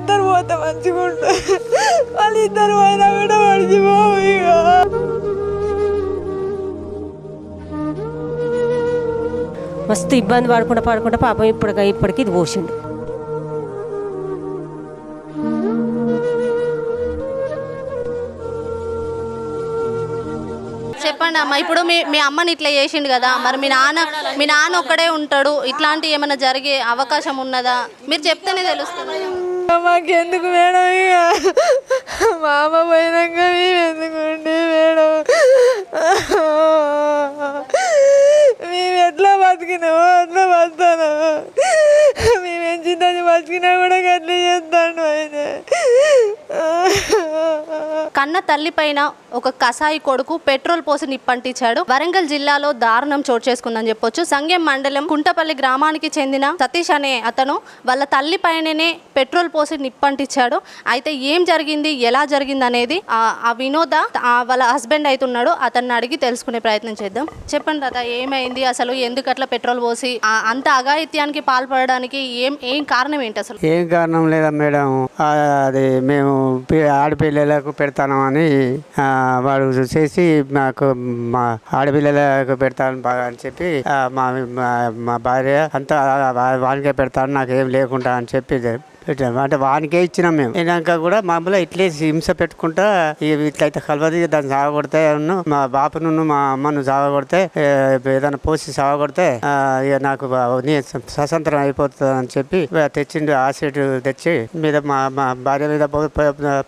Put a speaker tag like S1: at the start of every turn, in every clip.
S1: వాళ్ళిద్దరు పోతే మంచిగా ఉంటుంది. వాళ్ళిద్దరు పోయినా కూడా మర్చిపోవు ఇక.
S2: మస్తు ఇబ్బంది పడుకుంటా పడుకుంటా పాపం ఇప్పటికి ఇప్పటికి ఇది పోసిండు.
S3: చెప్పండి అమ్మ ఇప్పుడు మీ మీ అమ్మని ఇట్లా చేసిండు కదా మరి మీ నాన్న మీ నాన్న ఒక్కడే ఉంటాడు ఇట్లాంటి ఏమైనా జరిగే అవకాశం ఉన్నదా? మీరు చెప్తేనే తెలుస్తుంది.
S1: మాకెందుకు మేడం ఇక? మా అమ్మ పోయినాక మేము ఎందుకు ఉండి మేడం? మేము ఎట్లా బతికినామో అట్లా బతాను మేము ఎంచిందని బతికినా కూడా అట్లా చేస్తాను ఆయన
S3: కన్న తల్లి పైన ఒక కసాయి కొడుకు పెట్రోల్ పోసి నిప్పంటించాడు. వరంగల్ జిల్లాలో దారుణం చోటు చేసుకుందని చెప్పొచ్చు. సంగం మండలం కుంటపల్లి గ్రామానికి చెందిన సతీష్ అనే అతను వాళ్ళ తల్లి పైననే పెట్రోల్ పోసి నిప్పంటించాడు. అయితే ఏం జరిగింది ఎలా జరిగింది అనేది ఆ- ఆ వినోద ఆ వాళ్ళ హస్బెండ్ అవుతున్నాడు అతన్ని అడిగి తెలుసుకునే ప్రయత్నం చేద్దాం. చెప్పండి తాత ఏమైంది అసలు? ఎందుకు అట్లా పెట్రోల్ పోసి అంత అఘాయిత్యానికి పాల్పడడానికి ఏం ఏం కారణం ఏంటి అసలు?
S4: ఏం కారణం లేదా మేడం? అది మేము ఆడపిల్లలకు పెడతాను పెడతాను అని వాడు చేసి మాకు మా ఆడపిల్లలకు పెడతాను బాగా అని చెప్పి మా మా- భార్య అంతా వానికే పెడతాను నాకు ఏం లేకుండా అని చెప్పి పెట్టాము. అంటే వానికే ఇచ్చినాం మేము. అయినాక కూడా మామూలుగా ఇట్లే హింస పెట్టుకుంటా ఇవి ఇట్లయితే కలవది దాన్ని సాగకొడితే ఉన్ను మా బాపును మా అమ్మను సాగకొడితే ఏ, ఏదైనా పోసి సాగకొడితే ఆ, ఇక నాకు స్వతంత్రం అయిపోతుంది అని చెప్పి తెచ్చిండు ఆసిడ్ తెచ్చి మీద మా మా భార్య మీద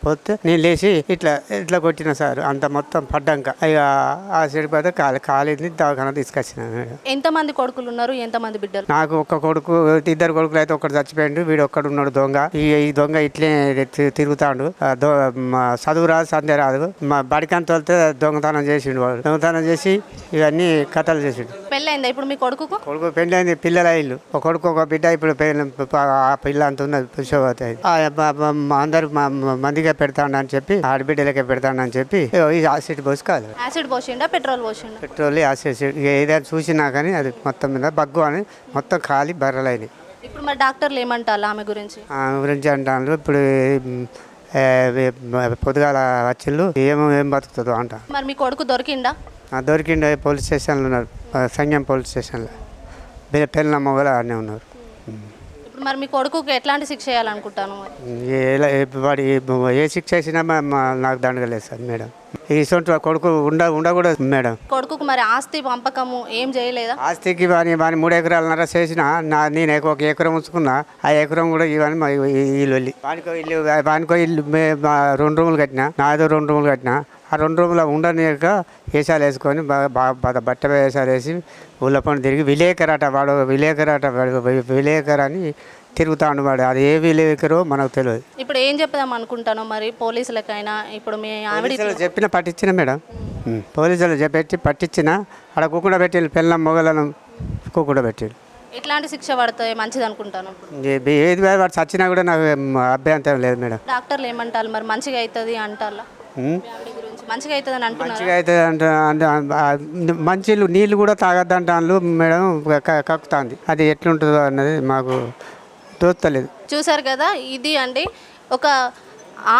S4: పోతే నేను లేచి ఇట్లా ఇట్లా కొట్టిన సార్. అంత మొత్తం పడ్డాక. ఇక ఆసిడ్ పోతే కాలి కాలింది దవాఖాన తీసుకొచ్చిన
S3: ఎంతమంది కొడుకులు ఉన్నారు? ఎంతమంది బిడ్డలు?
S4: నాకు ఒక్క కొడుకు ఇద్దరు కొడుకులు అయితే ఒక్కడు చచ్చిపోయిండు వీడు ఒక్కడు ఉన్నాడు దొంగ. ఈ ఈ దొంగ ఇట్లే తిరుగుతాడు. చదువు రాదు సంధ్య రాదు. మా బడికంత వెళ్తే దొంగతనం చేసిండు వాడు. దొంగతనం చేసి ఇవన్నీ కథలు చేసిండు.
S3: పెళ్ళైందా ఇప్పుడు మీ
S4: కొడుకు పెళ్ళి అయింది పిల్లల ఇల్లు ఒక కొడుకు ఒక బిడ్డ ఇప్పుడు ఆ పిల్ల అంత ఉన్నది పుష్పవతి అందరు మందిగా పెడతాడు అని చెప్పి ఆడబిడ్డలకే పెడతాడు అని చెప్పి ఆసిడ్ పోసి కాదు.
S3: యాసిడ్ పోసిండా పెట్రోల్ పోసిండా?
S4: పెట్రోల్ యాసిడ్ ఏదైనా చూసినా కానీ అది మొత్తం మీద బగ్గు అని మొత్తం ఖాళీ బర్రలైనవి
S3: ఇప్పుడు మరి డాక్టర్లు ఏమంటారు ఆమె గురించి?
S4: ఆమె గురించి అంటాను ఇప్పుడు పొద్దుగాల వచ్చిళ్ళు ఏమో ఏం బతుకుతుందో అంట.
S3: మరి మీ కొడుకు దొరికిండా?
S4: ఆ దొరికిండే పోలీస్ స్టేషన్లో ఉన్నారు సంగం పోలీస్ స్టేషన్లో. పె- పెళ్ళిన మొగలు అన్నీ ఉన్నారు.
S3: మరి మీ కొడుకుకి ఎట్లాంటి శిక్ష చేయాలనుకుంటాను
S4: ఎలా ఏ- వాడి ఏ శిక్ష వేసినా నాకు దండగలేదు సార్ మేడం. ఇటువంటి కొడుకు ఉండ ఉండకూడదు మేడం.
S3: కొడుకుకు మరి ఆస్తి పంపకము ఏం చేయలేదా?
S4: ఆస్తికి వాని వాని మూడు ఎకరాలన్నర చేసిన నా నేను ఒక ఎకరం ఉంచుకున్నా ఆ ఎకరం కూడా ఇవన్నీ మా ఇల్లు వెళ్ళి వానికో ఇల్లు వానికో ఇల్లు రెండు రూములు కట్టినా నాదో రెండు రూములు కట్టినా ఆ రెండు రూములు ఉండనియక వేషాలు వేసుకొని బట్ట వేషాలు వేసి ఊళ్ళ పని తిరిగి విలేకరట వాడు విలేకరట వాడు వి- విలేకర్ అని తిరుగుతాడు వాడు. అది ఏ విలేకరో మనకు తెలియదు.
S3: ఇప్పుడు ఏం చెప్దాం అనుకుంటాను మరి పోలీసులకైనా? ఇప్పుడు మీ ఆవిడ
S4: చెప్పిన పట్టించిన మేడం. పోలీసులు చెప్పి పట్టించిన ఆడ కుక్కడ పెట్టి పిల్లల మొగలను కుక్కడ పెట్టి
S3: ఎట్లాంటి శిక్ష పడుతుంది మంచిది అనుకుంటాను
S4: ఏది వాడు చచ్చినా కూడా నాకు అభ్యంతరం లేదు మేడం.
S3: డాక్టర్లు ఏమంటారు? మరి మంచిగా అవుతుంది అంటారా? మంచిగా అవుతుంది అంటున్నారు?
S4: మంచిగా అయితే అంటే అంటే ఆ మంచి నీళ్ళు కూడా తాగద్దంటాను మేడం క- కక్కుతాంది. అది ఎట్లుంటుందో అన్నది మాకు తోస్తలేదు.
S3: చూసారు కదా ఇది అండి ఒక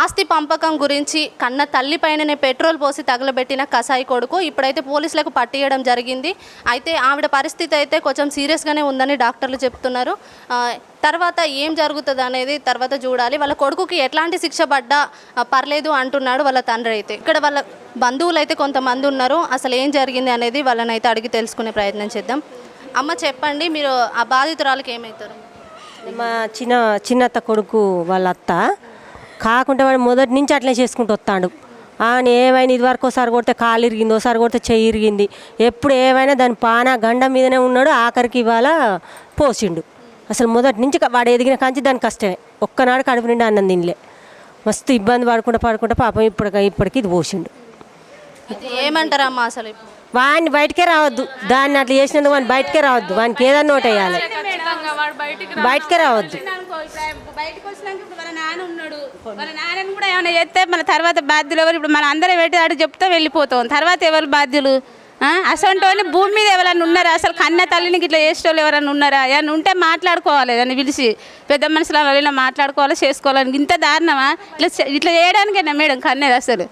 S3: ఆస్తి పంపకం గురించి కన్న తల్లి పైననే పెట్రోల్ పోసి తగలబెట్టిన కసాయి కొడుకు ఇప్పుడైతే పోలీసులకు పట్టియడం జరిగింది. అయితే ఆవిడ పరిస్థితి అయితే కొంచెం సీరియస్గానే ఉందని డాక్టర్లు చెప్తున్నారు. తర్వాత ఏం జరుగుతుంది అనేది తర్వాత చూడాలి. వాళ్ళ కొడుకుకి ఎట్లాంటి శిక్ష పడ్డా పర్లేదు అంటున్నాడు వాళ్ళ తండ్రి అయితే. ఇక్కడ వాళ్ళ బంధువులు అయితే కొంతమంది ఉన్నారు. అసలు ఏం జరిగింది అనేది వాళ్ళని అయితే అడిగి తెలుసుకునే ప్రయత్నం చేద్దాం. అమ్మ చెప్పండి మీరు ఆ బాధితురాలకి ఏమవుతారు
S2: మా చిన్న చిన్నత్త కొడుకు వాళ్ళ అత్త. కాకుండా వాడు మొదటి నుంచి అట్లే చేసుకుంటూ వస్తాడు. ఆయన ఏమైనా ఇది వరకు ఒకసారి కొడితే కాలు ఇరిగింది ఒకసారి కొడితే చెయ్యి ఇరిగింది. ఎప్పుడు ఏమైనా దాని పాన గండ మీదనే ఉన్నాడు ఆఖరికి ఇవాళ పోసిండు. అసలు మొదటి నుంచి వాడు ఎదిగిన కాంచి దాని కష్టమే. ఒక్కనాడు కడుపు నిండా అన్నం తినలే. మస్తు ఇబ్బంది పడుకుంటా పడుకుంటా పాపం ఇప్పటికి ఇప్పటికి ఇది పోసిండు.
S3: ఏమంటారమ్మా అసలు
S2: వాడిని బయటకే రావద్దు. దాన్ని అట్లా చేసినందుకు వాడిని బయటకే రావద్దు. వానికి ఏదన్నా ఒకటి వేయాలి. బయటకే రావద్దు.
S5: బయటకు వచ్చినాక ఇప్పుడు వాళ్ళ నాన్న ఉన్నాడు. వాళ్ళ నాన్నని కూడా ఏమైనా చేస్తే మన తర్వాత బాధ్యులు ఎవరు? ఇప్పుడు మన అందరం పెట్టి అటు చెప్తే వెళ్ళిపోతాం. తర్వాత ఎవరు బాధ్యులు? అసలు భూమి మీద ఎవరైనా ఉన్నారా? అసలు కన్న తల్లిని ఇట్లా చేసేటోళ్ళు ఎవరైనా ఉన్నారా? ఏమన్నా ఉంటే మాట్లాడుకోవాలి అని పిలిచి పెద్ద మనుషుల వాళ్ళ మాట్లాడుకోవాలి చేసుకోవాలి? ఇంత దారుణమా? ఇట్లా ఇట్లా చేయడానికేనా మేడం కన్నేది అసలు?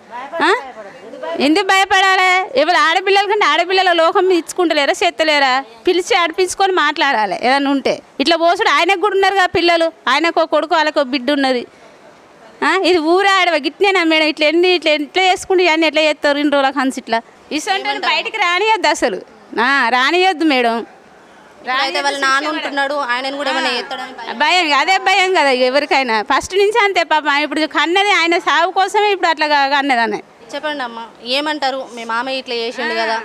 S5: ఎందుకు భయపడాలి? ఎవరు ఆడపిల్లల కంటే ఆడపిల్లల లోకం ఇచ్చుకుంటలేరా చేత్తలేరా? పిలిచి ఆడిపించుకొని మాట్లాడాలి ఏదైనా ఉంటే. ఇట్లా పోసుడు ఆయనకు కూడా ఉన్నారు కదా పిల్లలు. ఆయనకు కొడుకు వాళ్ళకు బిడ్డ ఉన్నది. ఇది ఊరే ఆడవ? గిట్నేనా మేడం ఇట్లా ఎన్ని ఇట్లా ఎట్లా చేసుకుంటే ఇవన్నీ ఎట్లా చేస్తారు ఇన్ని రోజుల కన్స్ ఇట్లా? ఇసొంటి బయటికి రానియద్దు అసలు. రానియొద్దు మేడం.
S3: కూడా
S5: భయం. అదే భయం కదా ఎవరికైనా. ఫస్ట్ నుంచి అంతే పాప ఇప్పుడు కన్నది ఆయన సాగు కోసమే ఇప్పుడు అట్లా కా- కన్నది అన్న
S3: చెప్పండి అమ్మా ఏమంటారు? మీ మామయ్య ఇట్లా చేసిండు కదా.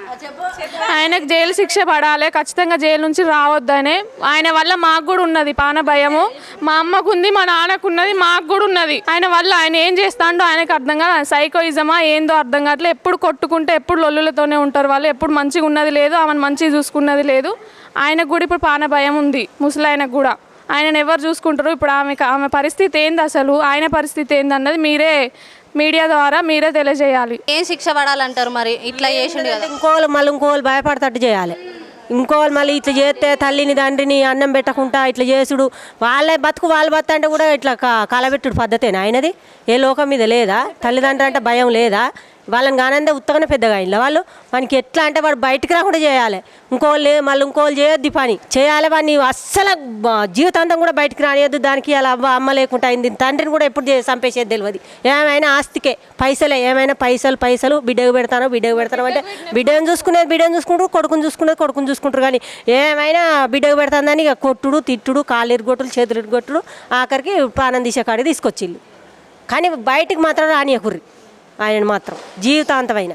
S1: ఆయనకు జైలు శిక్ష పడాలి ఖచ్చితంగా జైలు నుంచి రావద్దనే. ఆయన వల్ల మాకు కూడా ఉన్నది పాన భయము. మా అమ్మకు ఉంది మా నాన్నకు ఉన్నది మాకు కూడా ఉన్నది. ఆయన వల్ల ఆయన ఏం చేస్తాడో ఆయనకు అర్థం కాదు. సైకోయిజమా ఏందో అర్థం కావట్లేదు ఎప్పుడు కొట్టుకుంటే ఎప్పుడు లొల్లులతోనే ఉంటారు వాళ్ళు. ఎప్పుడు మంచిగా ఉన్నది లేదు ఆమెను మంచిగా చూసుకున్నది లేదు. ఆయనకు కూడా ఇప్పుడు పాన భయం ఉంది ముసలాయనకు కూడా. ఆయనను ఎవరు చూసుకుంటారు? ఇప్పుడు ఆమె ఆమె పరిస్థితి ఏంది అసలు? ఆయన పరిస్థితి ఏంది అన్నది మీరే మీడియా ద్వారా మీరే తెలియజేయాలి.
S3: ఏం శిక్ష పడాలంటారు మరి? ఇట్లా చేసిండు కదా.
S2: ఇంకోళ్ళు మళ్ళీ ఇంకోళ్ళు భయపడతట్టు చేయాలి. ఇంకోళ్ళు మళ్ళీ ఇట్లా చేస్తే తల్లిని తండ్రిని అన్నం పెట్టకుండా ఇట్లా చేసుడు వాళ్ళ బతుకు వాళ్ళ బతు అంటే కూడా ఇట్లా క- కలబెట్టుడు పద్ధతేనా ఆయనది? ఏ లోకం మీద లేదా? తల్లిదండ్రులు అంటే భయం లేదా? వాళ్ళని కానందే ఉత్తగానే పెద్దగా అయిన వాళ్ళు? వానికి ఎట్లా అంటే వాడు బయటికి రాకుండా చేయాలి. ఇంకోళ్ళు మళ్ళీ ఇంకోళ్ళు చేయొద్దు పని. చేయాలి వాడిని అస్సలు జీవితాంతం కూడా బయటికి రానియద్దు. దానికి అలా అవ్వ అమ్మ లేకుండా అయింది. తండ్రిని కూడా ఎప్పుడు చే- చంపేసేది తెలియదు ఏమైనా ఆస్తికే. పైసలే. ఏమైనా పైసలు పైసలు బిడ్డకు పెడతాను బిడ్డకు పెడతాను అంటే బిడ్డను చూసుకునేది బిడ్డను చూసుకుంటారు కొడుకుని చూసుకునేది కొడుకుని చూసుకుంటారు. కానీ ఏమైనా బిడ్డకు పెడతాందని ఇక కొట్టుడు తిట్టుడు కాళ్ళు ఇరుగొట్టుడు చేతులు ఇరుగొట్టుడు ఆఖరికి ప్రాణం తీసే కాడికి తీసుకొచ్చిళ్ళు. కానీ బయటికి మాత్రం రానియకుర్రి. ఆయన మాత్రం జీవితాంతమైన.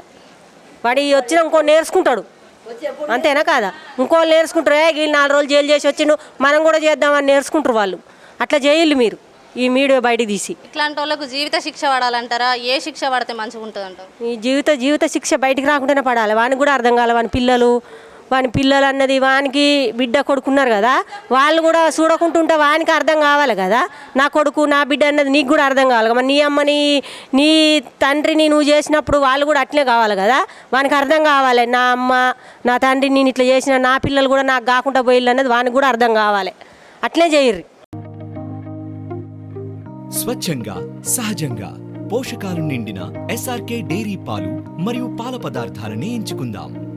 S2: వాడు వచ్చిన ఇంకో నేర్చుకుంటాడు. అంతేనా కాదా? ఇంకోళ్ళు నేర్చుకుంటారు ఏ వీళ్ళు నాలుగు రోజులు జైలు చేసి వచ్చిండు మనం కూడా చేద్దామని నేర్చుకుంటారు వాళ్ళు. అట్లా చేయాలి మీరు ఈ మీడియా బయటికి తీసి.
S3: ఇట్లాంటి వాళ్ళకు జీవిత శిక్ష పడాలంటారా? ఏ శిక్ష పడితే మంచిగా ఉంటుంది అంటారు
S2: ఈ జీవిత జీవిత శిక్ష బయటికి రాకుండానే పడాలి. వానికి కూడా అర్థం కావాలి వాని పిల్లలు వాని పిల్లలు అన్నది వానికి బిడ్డ కొడుకున్నారు కదా వాళ్ళు కూడా చూడకుంటుంటే వానికి అర్థం కావాలి కదా. నా కొడుకు నా బిడ్డ అన్నది నీకు కూడా అర్థం కావాలి మరి నీ అమ్మని నీ తండ్రిని నువ్వు చేసినప్పుడు వాళ్ళు కూడా అట్లే కావాలి కదా. వానికి అర్థం కావాలి నా అమ్మ నా తండ్రి నేను ఇట్లా చేసిన నా పిల్లలు కూడా నాకు కాకుండా పోయిల్లు అన్నది వానికి కూడా అర్థం కావాలి. అట్లే చేయర్రి.
S6: స్వచ్ఛంగా సహజంగా పోషకాలు నిండిన ఎస్ఆర్కే డైరీ పాలు మరియు పాల పదార్థాలని ఎంచుకుందాం.